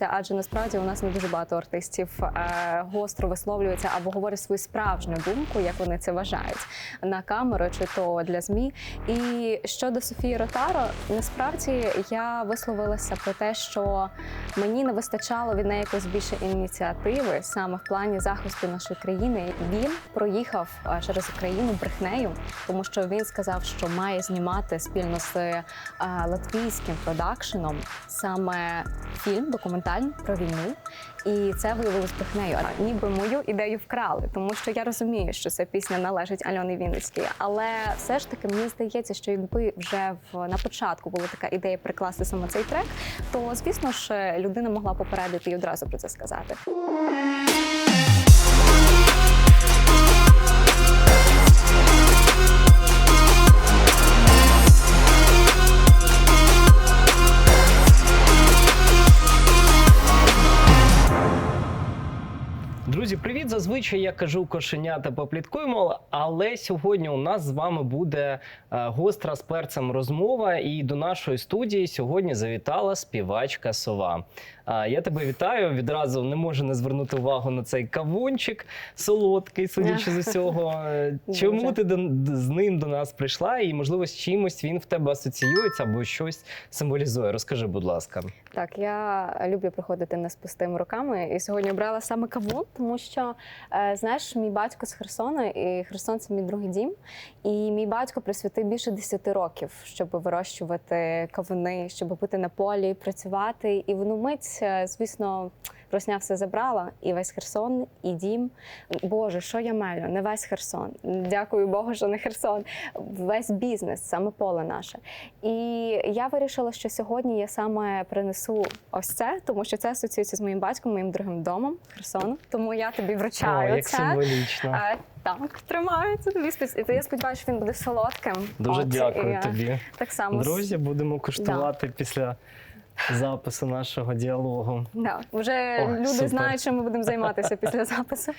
Адже насправді у нас не дуже багато артистів е, гостро висловлюються або говорять свою справжню думку, як вони це вважають на камеру чи то для змі. І щодо Софії Ротаро, насправді я висловилася про те, що мені не вистачало від неї якось більше ініціативи саме в плані захисту нашої країни. Він проїхав е, через Україну брехнею, тому що він сказав, що має знімати спільно з е, латвійським продакшеном саме фільм документальний про війну. І це виявилось пихнею. Ніби мою ідею вкрали, тому що я розумію, що ця пісня належить Альоні Вінницькій. Але все ж таки мені здається, що якби вже в на початку була така ідея прикласти саме цей трек, то звісно ж людина могла попередити і одразу про це сказати. Зазвичай я кажу кошенята попліткуємо, але сьогодні у нас з вами буде е, гостра з перцем розмова. І до нашої студії сьогодні завітала співачка сова. А, Я тебе вітаю. Відразу не можу не звернути увагу на цей кавунчик солодкий, судячи з усього. Е, Чому ти до- з ним до нас прийшла? І можливо з чимось він в тебе асоціюється або щось символізує? Розкажи, будь ласка. Так, я люблю приходити не з пустими руками, і сьогодні обрала саме кавун, тому що е, знаєш, мій батько з Херсона, і Херсон це мій другий дім. І мій батько присвятив більше 10 років, щоб вирощувати кавуни, щоб бути на полі, працювати. І воно мить, е, звісно. Росня все забрала, і весь Херсон, і дім. Боже, що я мелю? Не весь Херсон. Дякую Богу, що не Херсон. Весь бізнес, саме поле наше. І я вирішила, що сьогодні я саме принесу ось це, тому що це асоціюється з моїм батьком, моїм другим домом Херсону. Тому я тобі О, вручаю як це. символічно. Е, так, тримається тобі. спец- І я сподіваюся, що він буде солодким. Дуже От, дякую і, тобі. Так само. Друзі, будемо куштувати після запису нашого діалогу. Да. Вже О, люди супер. знають, чим ми будемо займатися після запису.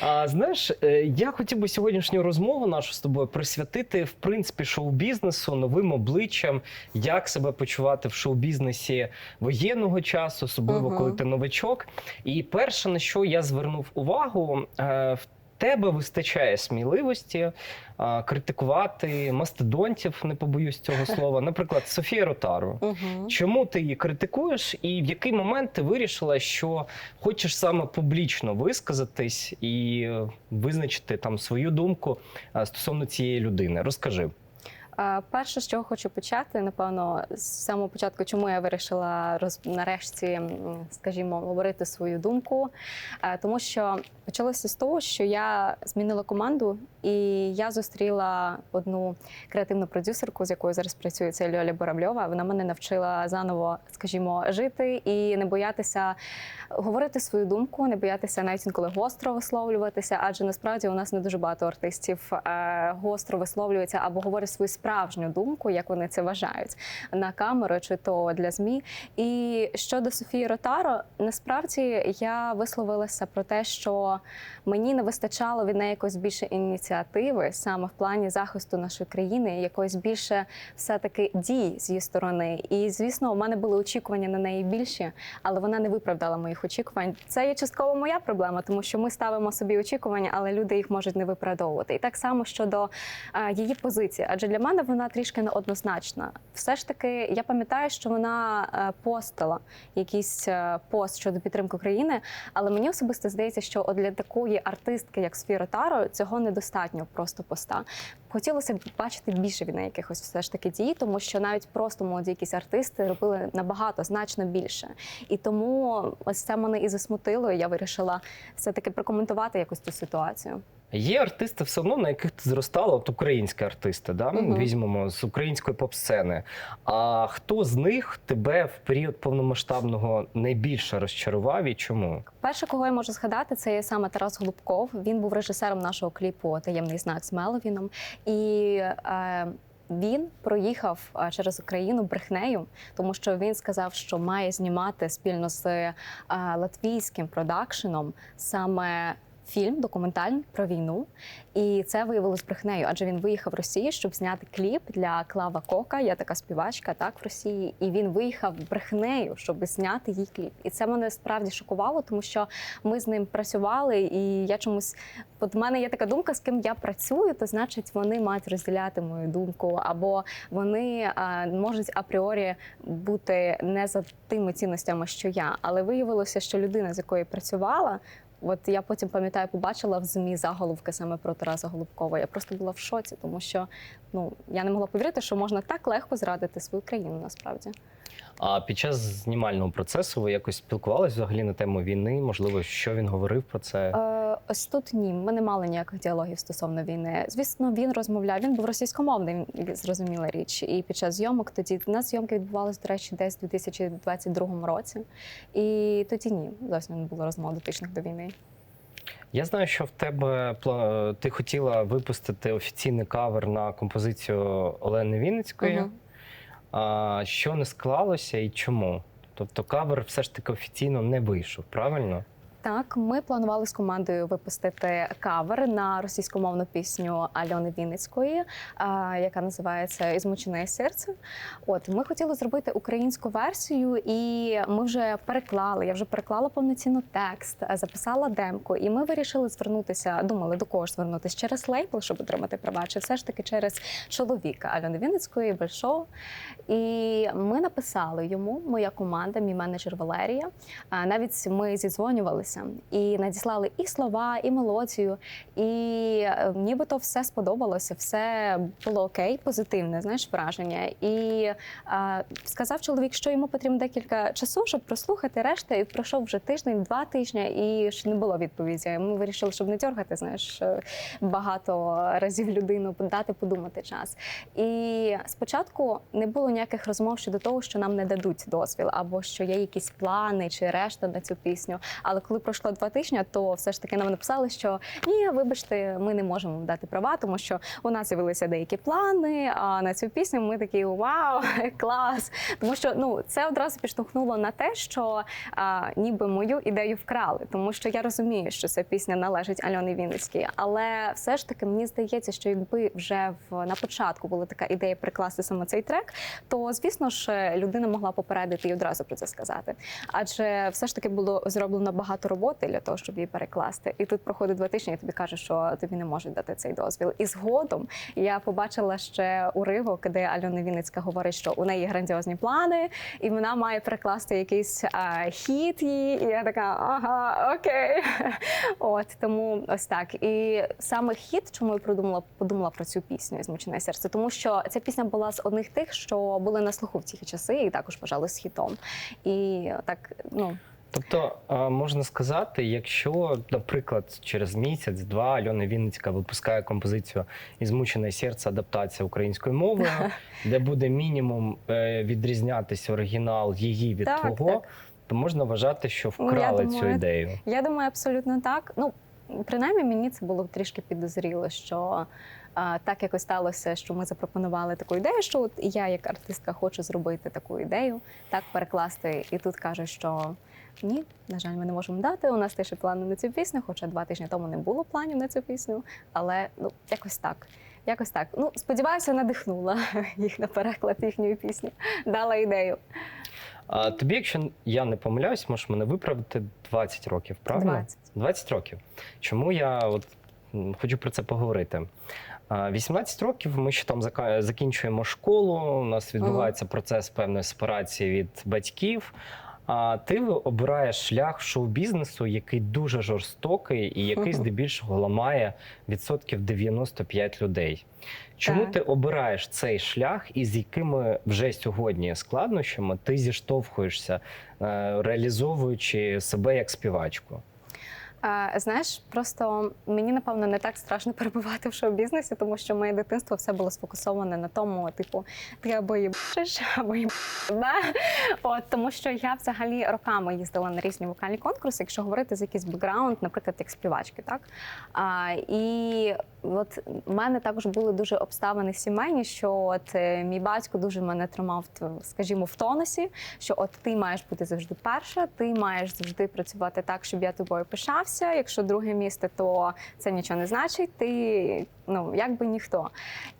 А знаєш, е, я хотів би сьогоднішню розмову нашу з тобою присвятити в принципі шоу-бізнесу, новим обличчям, як себе почувати в шоу-бізнесі воєнного часу, особливо Мгм. коли ти новачок. І перше, на що я звернув увагу, е, в тебе вистачає сміливості а, критикувати мастодонтів, не побоюсь цього слова. Наприклад, Софія Ротару. Угу. Чому ти її критикуєш, і в який момент ти вирішила, що хочеш саме публічно висказатись і е, визначити там свою думку е, стосовно цієї людини? Розкажи. Перше, з чого хочу почати, напевно, з самого початку, чому я вирішила роз... нарешті, скажімо, говорити свою думку. Тому що почалося з того, що я змінила команду, і я зустріла одну креативну продюсерку, з якою зараз працюю, це Льоля Боравльова. Вона мене навчила заново, скажімо, жити і не боятися говорити свою думку, не боятися навіть інколи гостро висловлюватися, адже насправді у нас не дуже багато артистів гостро висловлюються або говорять свою справжню думку, як вони це вважають на камеру чи то для змі. І щодо Софії Ротаро, насправді я висловилася про те, що мені не вистачало від неї якось більше ініціативи саме в плані захисту нашої країни, якось більше все-таки дій з її сторони. І звісно, у мене були очікування на неї більші, але вона не виправдала моїх очікувань. Це є частково моя проблема, тому що ми ставимо собі очікування, але люди їх можуть не виправдовувати. І так само щодо е, її позиції, адже для мене вона трішки неоднозначна. Все ж таки, я пам'ятаю, що вона е, постила якийсь е, пост щодо підтримки України, але мені особисто здається, що от для такої артистки, як Софія Таро, цього недостатньо просто поста. Хотілося б бачити більше від неї якихось все ж таки дій, тому що навіть просто молоді якісь артисти робили набагато значно більше. І тому ось це мене і засмутило. і Я вирішила все таки прокоментувати якось цю ситуацію. Є артисти все одно, на яких ти зростала, от українські артисти, да? Мгм. візьмемо з української поп-сцени. А хто з них тебе в період повномасштабного найбільше розчарував і чому? Перше, кого я можу згадати, це є саме Тарас Голубков. Він був режисером нашого кліпу Таємний знак з Меловіном. І е, він проїхав е, через Україну брехнею, тому що він сказав, що має знімати спільно з е, латвійським продакшеном саме фільм документальний про війну, і це виявилось брехнею, адже він виїхав в Росію, щоб зняти кліп для Клава Кока. Я така співачка, так в Росії. І він виїхав брехнею, щоб зняти їй кліп. І це мене справді шокувало, тому що ми з ним працювали, і я чомусь от в мене є така думка, з ким я працюю, то значить вони мають розділяти мою думку, або вони а, можуть апріорі бути не за тими цінностями, що я. Але виявилося, що людина, з якою я працювала. От я потім пам'ятаю, побачила в ЗМІ заголовки саме про Тараса Голубкова. Я просто була в шоці, тому що ну я не могла повірити, що можна так легко зрадити свою країну насправді. А під час знімального процесу ви якось спілкувалися взагалі на тему війни? Можливо, що він говорив про це? Е, ось тут ні, ми не мали ніяких діалогів стосовно війни. Звісно, він розмовляв. Він був російськомовний, зрозуміла річ. І під час зйомок тоді у нас зйомки відбувалися, до речі, десь у 2022 році. І тоді ні, зовсім не було розмов дотичних до війни. Я знаю, що в тебе ти хотіла випустити офіційний кавер на композицію Олени Вінницької. А що не склалося і чому? Тобто кавер все ж таки офіційно не вийшов, правильно? Так, ми планували з командою випустити кавер на російськомовну пісню Альони Вінницької, а, яка називається Ізмучене серце. От ми хотіли зробити українську версію, і ми вже переклали. Я вже переклала повноцінно текст, е, записала демку, і ми вирішили звернутися. Думали до кого ж звернутися через лейбл, щоб отримати права, чи все ж таки через чоловіка Альони Вінницької, Большого. І ми написали йому, моя команда, мій менеджер Валерія. А, Навіть ми зідзвонювалися і надіслали і слова, і мелодію, і е, нібито все сподобалося, все було окей, позитивне, знаєш, враження. І а, сказав чоловік, що йому потрібно декілька часу, щоб прослухати решта. І пройшов вже тиждень, два тижні, і ще не було відповіді. Ми вирішили, щоб не дергати, знаєш, е, багато разів людину дати подумати час. І спочатку не було ніяких розмов щодо того, що нам не дадуть дозвіл, або що є якісь плани чи решта на цю пісню. Але коли пройшло два тижні, то все ж таки нам написали, що ні, вибачте, ми не можемо дати права, тому що у нас з'явилися деякі плани. А на цю пісню ми такі вау, клас! Тому що ну це одразу підштовхнуло на те, що а, ніби мою ідею вкрали, тому що я розумію, що ця пісня належить Альоні Вінницькій, але все ж таки мені здається, що якби вже в на початку була така ідея прикласти саме цей трек, то звісно ж людина могла попередити і одразу про це сказати. Адже все ж таки було зроблено багато роботи для того, щоб її перекласти. І тут проходить два тижні, і тобі кажуть, що тобі не можуть дати цей дозвіл. І згодом я побачила ще уривок, де Альона Вінницька говорить, що у неї грандіозні плани, і вона має перекласти якийсь а, хіт її. І я така, ага, окей. От тому ось так. І саме хіт, чому я подумала, подумала про цю пісню «Змучене серце, тому що ця пісня була з одних тих, що були на слуху в ці часи, і також вважали з хітом. І так, ну. Тобто можна сказати, якщо, наприклад, через місяць-два Альона Вінницька випускає композицію «Ізмучене серце адаптація українською мовою, де буде мінімум е, відрізнятися оригінал її від Так, твого, так. то можна вважати, що Ну, вкрали цю ідею. Я думаю, абсолютно так. Ну, принаймні, мені це було трішки підозріло, що так якось сталося, що ми запропонували таку ідею, що от я, як артистка, хочу зробити таку ідею, так перекласти. І тут кажуть, що ні, на жаль, ми не можемо дати. У нас теж плани на цю пісню, хоча два тижні тому не було планів на цю пісню. Але ну, якось так. Якось так. Ну, сподіваюся, надихнула їх на переклад їхньої пісні, дала ідею. А тобі, якщо я не помиляюсь, можеш мене виправити 20 років, правильно? 20. 20 років. Чому я от хочу про це поговорити? А, 18 років ми ще там закінчуємо школу. У нас відбувається процес певної сепарації від батьків. А ти обираєш шлях шоу-бізнесу, який дуже жорстокий і який здебільшого ламає відсотків 95 людей. Чому Так. ти обираєш цей шлях, і з якими вже сьогодні складнощами ти зіштовхуєшся, е, реалізовуючи себе як співачку? Знаєш, просто мені напевно не так страшно перебувати в шоу-бізнесі, тому що моє дитинство все було сфокусоване на тому, типу, ти або їбашиш, або. Да? От тому, що я взагалі роками їздила на різні вокальні конкурси, якщо говорити з якийсь бекграунд, наприклад, як співачки, так а, і от в мене також були дуже обставини сімейні, що от е, мій батько дуже мене тримав, скажімо, в тонусі, що от ти маєш бути завжди перша, ти маєш завжди працювати так, щоб я тобою пишався. Займався. Якщо друге місце, то це нічого не значить. Ти ну якби ніхто.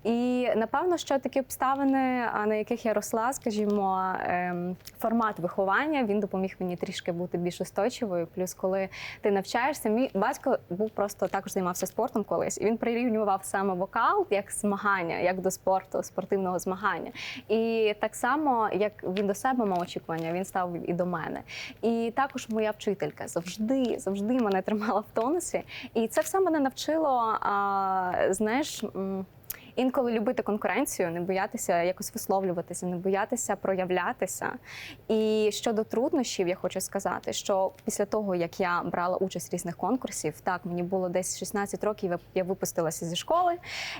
І напевно, що такі обставини, на яких я росла, скажімо, ем, формат виховання він допоміг мені трішки бути більш устойчивою. Плюс, коли ти навчаєшся, мій батько був просто також займався спортом колись, і він прирівнював саме вокал як змагання, як до спорту, спортивного змагання. І так само, як він до себе мав очікування, він став і до мене. І також моя вчителька завжди, завжди мене тримала в тонусі. І це все мене навчило, знаєш. Інколи любити конкуренцію, не боятися якось висловлюватися, не боятися проявлятися. І щодо труднощів, я хочу сказати, що після того, як я брала участь в різних конкурсів, так мені було десь 16 років, я- випустилася зі школи,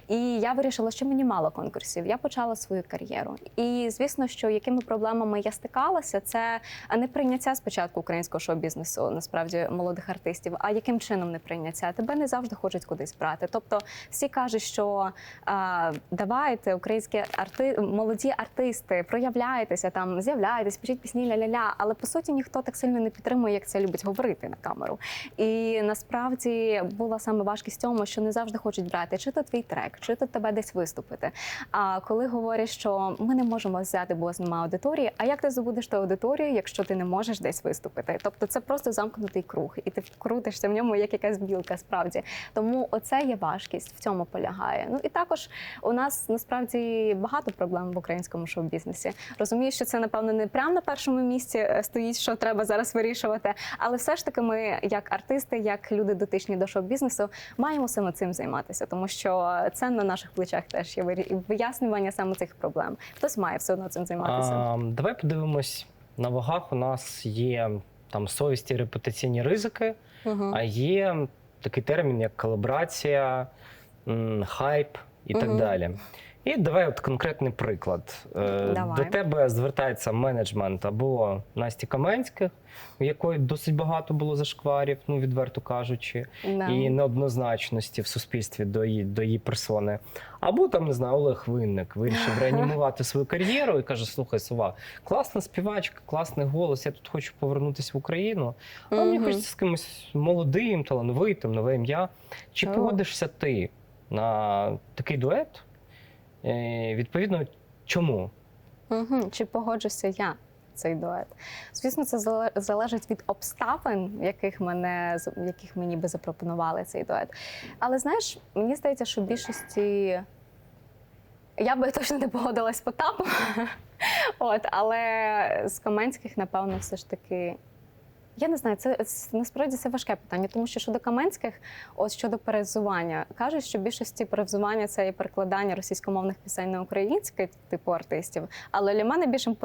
і я вирішила, що мені мало конкурсів. Я почала свою кар'єру. І звісно, що якими проблемами я стикалася, це не прийняття спочатку українського шоу-бізнесу, насправді молодих артистів. А яким чином не прийняття? Тебе не завжди хочуть кудись брати. Тобто всі кажуть, що давайте українські арти... молоді артисти, проявляйтеся там, з'являйтесь, пишіть пісні ля-ля-ля. Але по суті ніхто так сильно не підтримує, як це любить говорити на камеру. І насправді була саме важкість в цьому, що не завжди хочуть брати чи то твій трек, чи то тебе десь виступити. А коли говорять, що ми не можемо взяти, бо немає аудиторії. А як ти здобудеш ту аудиторію, якщо ти не можеш десь виступити? Тобто це просто замкнутий круг, і ти крутишся в ньому як якась білка, справді. Тому оце є важкість, в цьому полягає. Ну і також у нас насправді багато проблем в українському шоу-бізнесі. Розумію, що це напевно не прямо на першому місці е, стоїть, що треба зараз вирішувати. Але все ж таки, ми, як артисти, як люди дотичні до шоу-бізнесу, маємо саме цим займатися, тому що це на наших плечах теж є вияснювання саме цих проблем. Хтось має все одно цим займатися. А, давай подивимось на вагах. У нас є там совісті і репутаційні ризики, Мгм. а є такий термін, як калібрація, хайп і так далі. І давай от конкретний приклад. Е, Давай. До тебе звертається менеджмент або Насті Каменських, у якої досить багато було зашкварів, ну відверто кажучи, Да. і неоднозначності в суспільстві до її, до її персони. Або там, не знаю, Олег Винник вирішив реанімувати свою кар'єру і каже: слухай, сова, класна співачка, класний голос, я тут хочу повернутися в Україну. А мені хочеться з кимось молодим, талановитим, нове ім'я. Чи погодишся ти на такий дует? Е, Відповідно, чому? Угу. Чи погоджуся я цей дует? Звісно, це залежить від обставин, яких мене яких мені би запропонували цей дует. Але знаєш, мені здається, що в більшості я би точно не погодилась з Потапом. От, але з Каменських, напевно, все ж таки. Я не знаю, це, це насправді це важке питання, тому що щодо Каменських, от щодо перевзування, кажуть, що більшості перевзування це і перекладання російськомовних пісень на українське, типу артистів. Але для мене більшим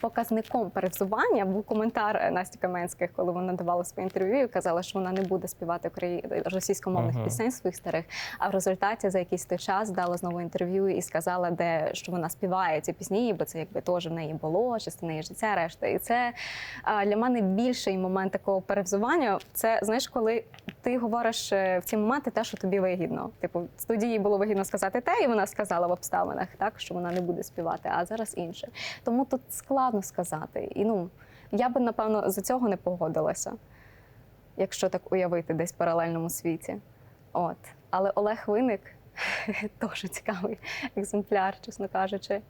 показником перевзування був коментар Насті Каменських, коли вона давала своє інтерв'ю і казала, що вона не буде співати украї... російськомовних Ага. пісень своїх старих. А в результаті за якийсь той час дала знову інтерв'ю і сказала, де що вона співає ці пісні, бо це якби теж в неї було, частина її життя, решта. І це для мене більший момент такого перевзування. Це знаєш, коли ти говориш е, в ці моменти те, що тобі вигідно. Типу, тоді їй було вигідно сказати те, і вона сказала в обставинах, так що вона не буде співати, а зараз інше. Тому тут складно сказати. І ну я би напевно за цього не погодилася, якщо так уявити десь в паралельному світі. От. Але Олег Виник дуже цікавий екземпляр, чесно кажучи.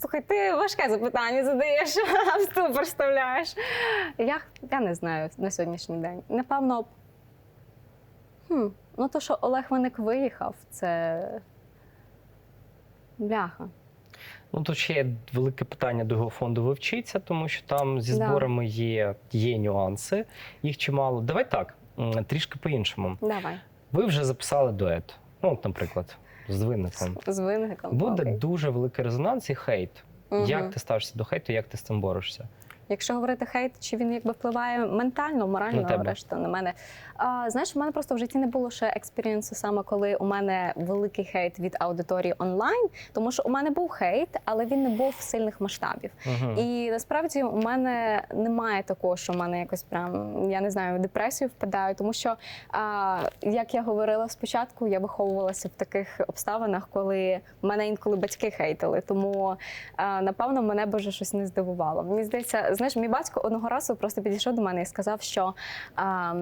Слухай, ти важке запитання задаєш, а вступ представляєш. Я, я не знаю на сьогоднішній день. Напевно, хм, ну то, що Олег Виник виїхав, це бляха. Ну, тут ще є велике питання до його фонду вивчиться, тому що там зі Да. зборами є, є нюанси, їх чимало. Давай так, трішки по-іншому. Давай. Ви вже записали дует. Ну, от, наприклад, з винником. З винником. Буде окей. дуже великий резонанс і хейт. Угу. Як ти ставишся до хейту, як ти з цим борешся? Якщо говорити хейт, чи він якби впливає ментально, морально, На решта на мене. А, знаєш, у мене просто в житті не було ще експірієнсу саме коли у мене великий хейт від аудиторії онлайн, тому що у мене був хейт, але він не був сильних масштабів. Угу. І насправді у мене немає такого, що в мене якось прям я не знаю, в депресію впадаю, тому що а, як я говорила спочатку, я виховувалася в таких обставинах, коли мене інколи батьки хейтили. Тому а, напевно мене б вже щось не здивувало. Мені здається, знаєш, мій батько одного разу просто підійшов до мене і сказав, що. А,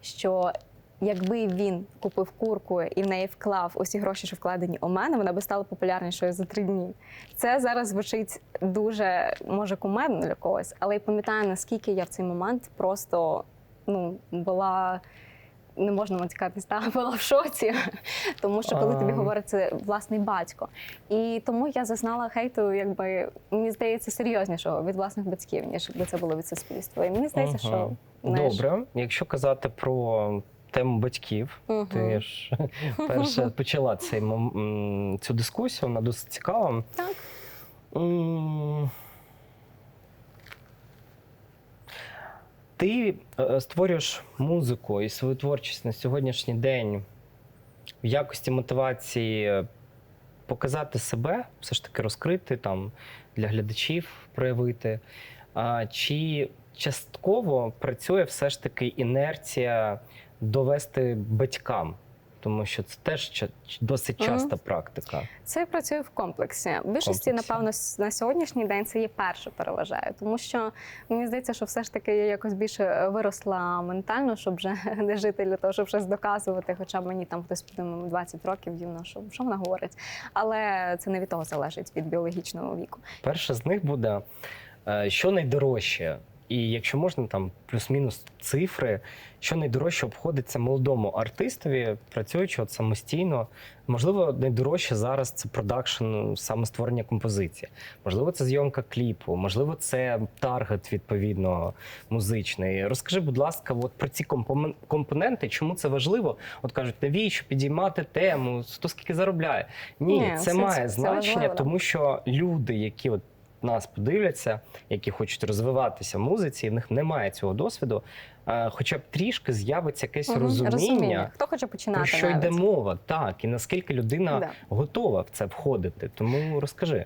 що якби він купив курку і в неї вклав усі гроші, що вкладені у мене, вона би стала популярнішою за три дні. Це зараз звучить дуже може кумедно для когось, але я пам'ятаю, наскільки я в цей момент просто ну була. Не можна матюкатись, та була в шоці, тому що коли тобі говорить це власний батько. І тому я зазнала хейту, якби мені здається, серйознішого від власних батьків, ніж якби це було від суспільства. І мені здається, що знаєш, Добре, якщо казати про тему батьків, Мгм. ти ж перше почала цей цю дискусію, вона досить цікава. Так. Ти е, створюєш музику і свою творчість на сьогоднішній день в якості мотивації показати себе, все ж таки розкрити там для глядачів, проявити. Чи частково працює все ж таки інерція довести батькам? Тому що це теж досить часта практика. Це працює в комплексі. В більшості, Комплексі. напевно, на сьогоднішній день це є перше переважає, тому що мені здається, що все ж таки я якось більше виросла ментально, щоб вже не жити для того, щоб щось доказувати. Хоча мені там хтось подумав 20 років дівно, що, що вона говорить. Але це не від того залежить від біологічного віку. Перше з них буде е, що найдорожче. І якщо можна, там плюс-мінус цифри, що найдорожче обходиться молодому артистові, працюючи от самостійно. Можливо, найдорожче зараз це продакшн, саме створення композиції. Можливо, це зйомка кліпу, можливо, це таргет відповідно музичний. Розкажи, будь ласка, от про ці компоненти, чому це важливо? От кажуть, навіщо підіймати тему, хто скільки заробляє? Ні, Ні, це, це- має це значення, важливо. тому що люди, які от нас подивляться, які хочуть розвиватися в музиці, і в них немає цього досвіду. е, Хоча б трішки з'явиться якесь Мгм, розуміння, Хто хоче починати? про що навіть. йде мова, так, і наскільки людина Да. готова в це входити. Тому розкажи.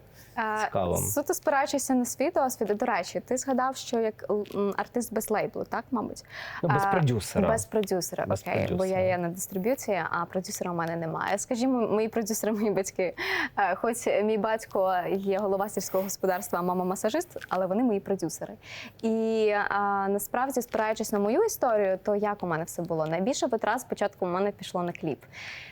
Цікаво. Суто спираючися на свій досвід, до речі, ти згадав, що як артист без лейблу, так, мабуть? Ну, без продюсера. Без продюсера, Без окей, бо я є на дистриб'юції, а продюсера у мене немає. Скажімо, мої продюсери, мої батьки. Е, Хоч мій батько є голова сільського господарства, а мама масажист, але вони мої продюсери. І а, насправді, спираючись на мою історію, то як у мене все було? Найбільше витрат спочатку у мене пішло на кліп.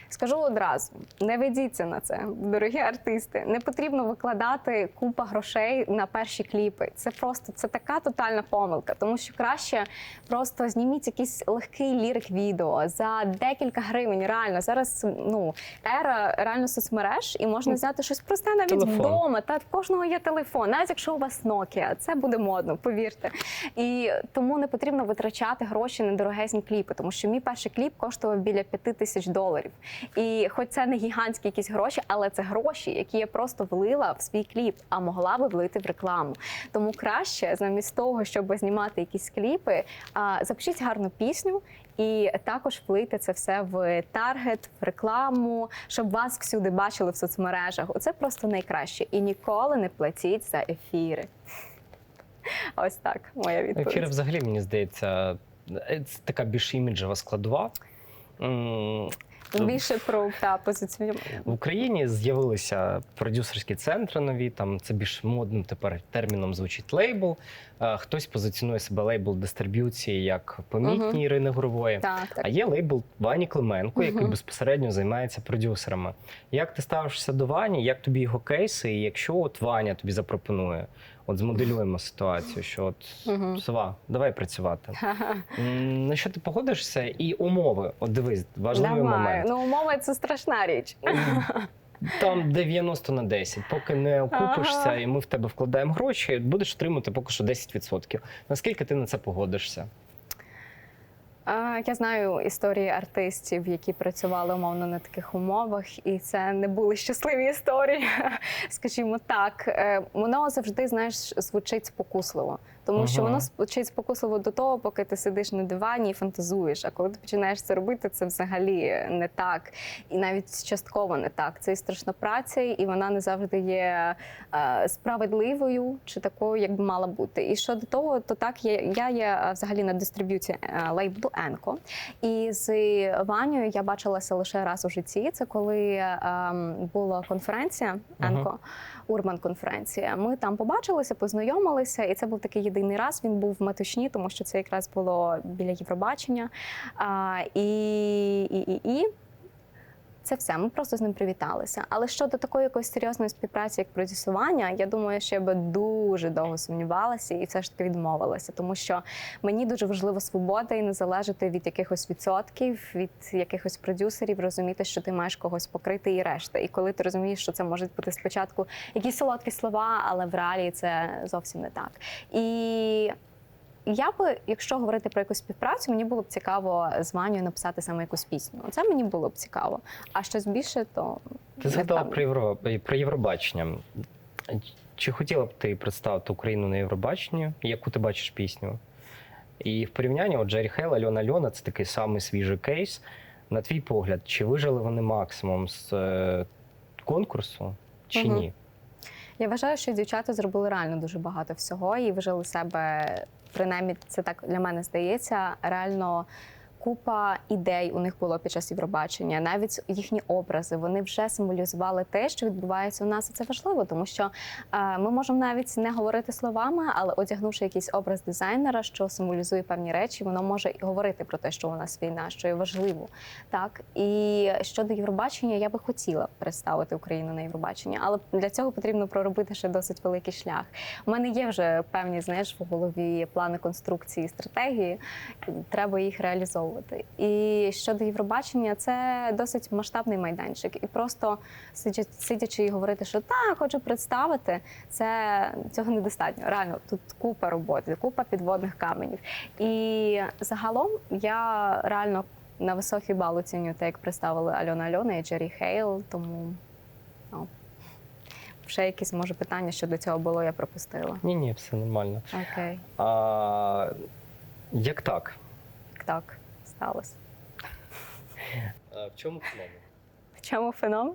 Скажу одразу: не ведіться на це, дорогі артисти. Не потрібно викладати купа грошей на перші кліпи. Це просто це така тотальна помилка, тому що краще просто зніміть якийсь легкий лірик відео за декілька гривень. Реально зараз ну ера реально соцмереж, і можна взяти щось просте навіть Телефон. вдома. Та в кожного є телефон, навіть якщо у вас Nokia, це буде модно, повірте. І тому не потрібно витрачати гроші на дорогезні кліпи, тому що мій перший кліп коштував біля п'яти тисяч доларів. І хоч це не гігантські якісь гроші, але це гроші, які я просто влила в свій кліп, а могла би влити в рекламу. Тому краще, замість того, щоб знімати якісь кліпи, запишіть гарну пісню. І також влийте це все в таргет, в рекламу, щоб вас всюди бачили в соцмережах. Оце просто найкраще. І ніколи не платіть за ефіри. Ось так, моя відповідь. Ефіри взагалі, мені здається, е, це така більш іміджева складова. М, Більше про та позицію. В Україні з'явилися продюсерські центри нові. Там це більш модним тепер терміном звучить лейбл. Е, Хтось позиціонує себе лейбл дистриб'юції як помітні Мгм. Ірини Гурової. Так, так. А є лейбл Вані Клименко, який Мгм. безпосередньо займається продюсерами. Як ти ставишся до Вані? Як тобі його кейси? І якщо от Ваня тобі запропонує, от змоделюємо ситуацію, що от угу. Сова, давай працювати. На що ти погодишся? І умови. От дивись, важливий Давай. момент. Ну, умови це страшна річ. Там 90 на 10. Поки не окупишся, Ага. і ми в тебе вкладаємо гроші, будеш отримати поки що 10%. Наскільки ти на це погодишся? Я знаю історії артистів, які працювали умовно на таких умовах, і це не були щасливі історії. Скажімо так, Е, воно завжди знаєш звучить спокусливо, тому що воно звучить спокусливо до того, поки ти сидиш на дивані і фантазуєш. А коли ти починаєш це робити, це взагалі не так, і навіть частково не так. Це і страшна праця, і вона не завжди є е, справедливою чи такою, як би мала бути. І щодо того, то так я, я є е, взагалі на дистриб'юції е, лейблу Енко. І з Ванею я бачилася лише раз у житті. Це коли ем, була конференція Ага. Урбан конференція. Ми там побачилися, познайомилися, і це був такий єдиний раз. Він був в метушні, тому що це якраз було біля Євробачення. А, і, і, і, і це все. Ми просто з ним привіталися. Але щодо такої якоїсь серйозної співпраці, як продюсування, я думаю, що я би дуже довго сумнівалася і все ж таки відмовилася, тому що мені дуже важлива свобода і не залежати від якихось відсотків, від якихось продюсерів, розуміти, що ти маєш когось покрити і решта. І коли ти розумієш, що це можуть бути спочатку якісь солодкі слова, але в реалії це зовсім не так. І я би, якщо говорити про якусь співпрацю, мені було б цікаво з Ванею написати саме якусь пісню. Це мені було б цікаво. А щось більше, то Ти впевнена. про Євро... про Євробачення. Чи хотіла б ти представити Україну на Євробаченні? Яку ти бачиш пісню? І в порівнянні, от Джері Хейл, Альона Альона це такий самий свіжий кейс. На твій погляд, чи вижили вони максимум з е, конкурсу, чи Мгм. ні? Я вважаю, що дівчата зробили реально дуже багато всього і вижили себе. Принаймні, це так для мене здається. Реально купа ідей у них було під час Євробачення. Навіть їхні образи вони вже символізували те, що відбувається у нас. І це важливо, тому що е, ми можемо навіть не говорити словами, але одягнувши якийсь образ дизайнера, що символізує певні речі, воно може і говорити про те, що у нас війна, що є важливо. Так і щодо Євробачення, я би хотіла представити Україну на Євробачення, але для цього потрібно проробити ще досить великий шлях. У мене є вже певні, знаєш, в голові плани конструкції, стратегії. Треба їх реалізовувати. І щодо Євробачення, це досить масштабний майданчик. І просто сидячи, і говорити, що так, хочу представити, це цього недостатньо. Реально, тут купа роботи, купа підводних каменів. І загалом я реально на високий бал оцінюю те, як представили Альона Альона і Джері Хейл. Тому ну, ще якісь може питання щодо цього було, я пропустила. Ні, ні, все нормально. Окей, А, як так? так, так сталося. в чому феномен? В чому феномен?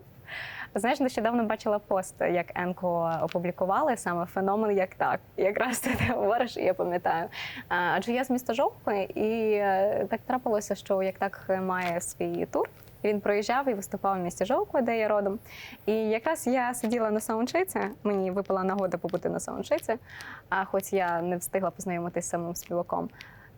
Знаєш, нещодавно бачила пост, як Енко опублікували саме феномен як так. Якраз ти говориш, і я пам'ятаю. Адже я з міста Жовкви, і е, так трапилося, що як так має свій тур. Він проїжджав і виступав в місті Жовкви, де я родом. І якраз я сиділа на саундчиці, мені випала нагода побути на саундчиці, а хоч я не встигла познайомитися з самим співаком.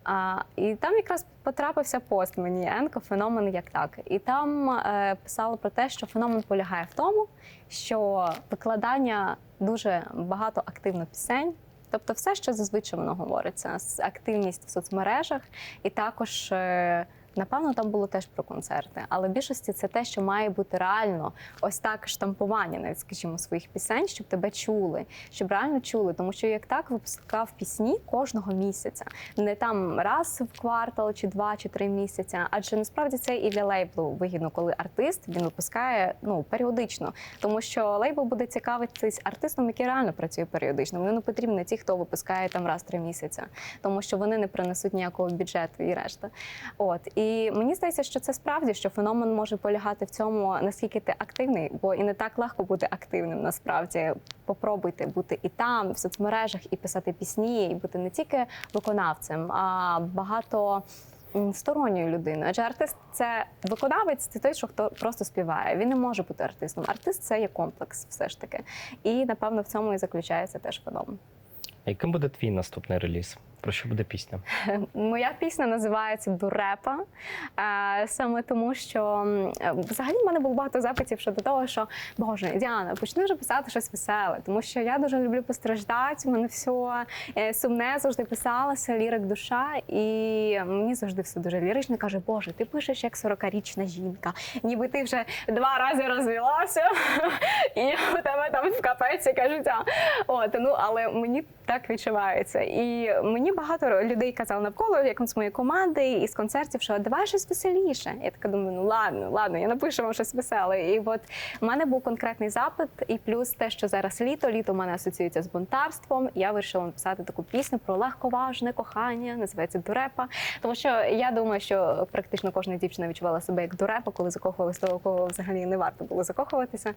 А, і там якраз потрапився пост мені Енко феномен як так. І там е, писала про те, що феномен полягає в тому, що викладання дуже багато активно пісень. Тобто, все, що зазвичай воно говориться, активність в соцмережах, і також, е, напевно, там було теж про концерти. Але в більшості це те, що має бути реально ось так штампування, навіть скажімо, своїх пісень, щоб тебе чули, щоб реально чули. Тому що як так випускав пісні кожного місяця, не там раз в квартал, чи два, чи три місяця. Адже насправді це і для лейблу вигідно, коли артист він випускає ну періодично, тому що лейбл буде цікавитись артистом, який реально працює періодично. Вони не потрібні ті, хто випускає там раз три місяця, тому що вони не принесуть ніякого бюджету і решта. От мені здається, що це справді що феномен може полягати в цьому, наскільки ти активний, бо і не так легко бути активним. Насправді попробуйте бути і там, в соцмережах, і писати пісні, і бути не тільки виконавцем, а багато. Сторонньою людиною, адже артист це виконавець, це той, що хто просто співає. Він не може бути артистом. Артист це є комплекс, все ж таки. І напевно в цьому і заключається теж феномен. Яким буде твій наступний реліз? Про що буде пісня? Моя пісня називається Дурепа. Е, Саме тому, що е, взагалі в мене було багато запитів щодо того, що Боже, Діана, почни вже писати щось веселе, тому що я дуже люблю постраждати. У мене все сумне завжди писалося, лірик душа, і мені завжди все дуже лірично. Каже, Боже, ти пишеш як 40-річна жінка, ніби ти вже два рази розвелася, і у тебе там в капець яке життя. От ну але мені так відчувається. І мені багато людей казали навколо, як з моєї команди і з концертів, що давай щось веселіше. Я така думаю, ну ладно, ладно, я напишу вам щось веселе. І от в мене був конкретний запит, і плюс те, що зараз літо, літо в мене асоціюється з бунтарством. Я вирішила написати таку пісню про легковажне кохання, називається Дурепа. Тому що я думаю, що практично кожна дівчина відчувала себе як дурепа, коли закохувалася того, кого взагалі не варто було закохуватися.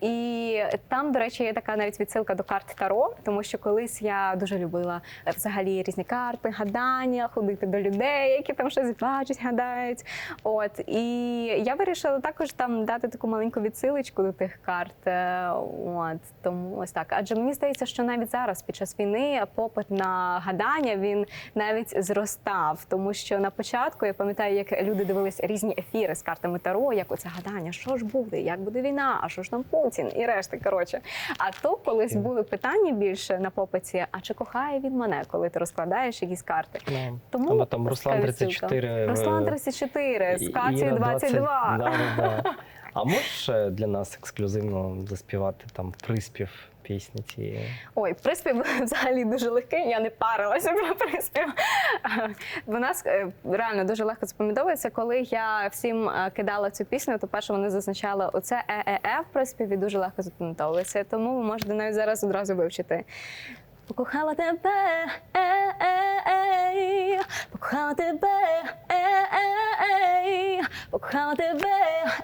І там, до речі, є така навіть відсилка до карт Таро, тому що колись я дуже любила взагалі різні різні карти, гадання, ходити до людей, які там щось бачать, гадають. От і я вирішила також там дати таку маленьку відсилочку до тих карт. Е, От тому ось так. Адже мені здається, що навіть зараз, під час війни, попит на гадання він навіть зростав, тому що на початку я пам'ятаю, як люди дивились різні ефіри з картами Таро, як оце гадання, що ж буде, як буде війна, а що ж там Путін і решта. Коротше, а то колись були питання більше на попиті: а чи кохає він мене, коли ти розкладаєш якісь карти? Ну, Тому Або там Руслан така відсилка. 34. Руслан е, 34 з Іра 22. да, да, да. А можеш е, для нас ексклюзивно заспівати там приспів пісні цієї? Ой, приспів взагалі дуже легкий. Я не парилася про приспів. Бо нас е, реально дуже легко запам'ятовується. Коли я всім е, кидала цю пісню, то перше вони зазначали оце е-е-е в приспіві дуже легко запам'ятовується. Тому ви можете навіть зараз одразу вивчити. Покохала тебе, е-е-ей, покохала тебе, е-е-ей, покохала тебе,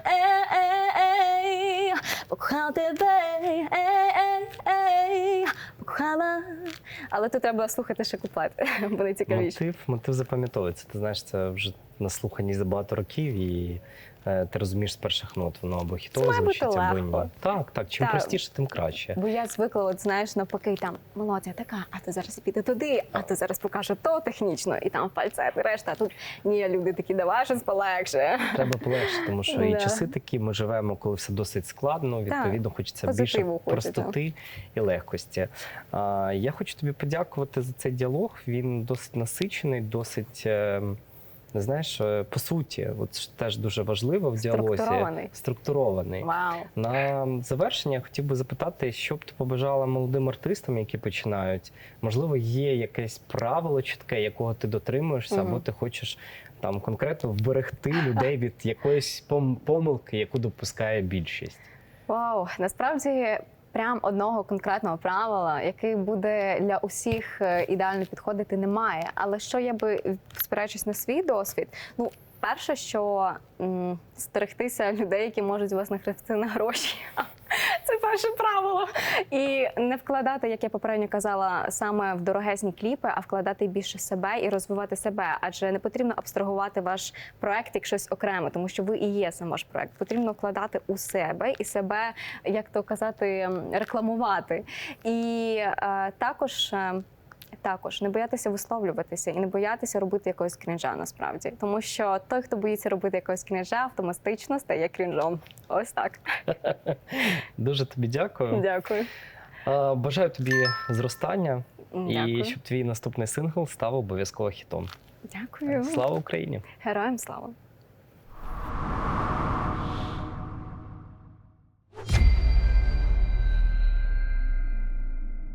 е-е-ей, покохала тебе, е-е-ей, покохала. Але тут треба слухати ще куплет, буде цікавіше. Мотив, мотив запам'ятовується. Ти знаєш, це вже наслухані за багато років, і е, ти розумієш з перших нот, воно або хітово звучить, або ні. Так, так. Чим Так. простіше, тим краще. Бо я звикла, от знаєш, навпаки, там мелодія така, а ти зараз піде туди, а ти зараз покаже то технічно, і там фальцет, і решта. А тут ні, люди такі, давай щось полегше. Треба полегше, тому що і часи такі ми живемо, коли все досить складно. Відповідно, хочеться більше простоти і легкості. Я хочу тобі подякувати за цей діалог. Він досить насичений, досить. Знаєш, е, по суті, от теж дуже важливо в діалозі Структурований. структурований. Вау. На завершення я хотів би запитати, що б ти побажала молодим артистам, які починають. Можливо, є якесь правило чітке, якого ти дотримуєшся, Мгм. або ти хочеш там конкретно вберегти людей від якоїсь помилки, яку допускає більшість. Вау, насправді. Прям одного конкретного правила, який буде для усіх е, ідеально підходити, немає. Але що я би спираючись на свій досвід, ну перше, що м, стерегтися людей, які можуть вас нахрести на гроші. Це перше правило. І не вкладати, як я попередньо казала, саме в дорогезні кліпи, а вкладати більше себе і розвивати себе. Адже не потрібно абстрагувати ваш проект як щось окреме, тому що ви і є сам ваш проект. Потрібно вкладати у себе і себе, як то казати, рекламувати. І е, також. Також не боятися висловлюватися і не боятися робити якогось крінжа насправді, тому що той, хто боїться робити якогось крінжа, автоматично стає крінжом. Ось так. Дуже тобі дякую. Дякую. Бажаю тобі зростання і щоб твій наступний сингл став обов'язково хітом. Дякую. Слава Україні! Героям слава.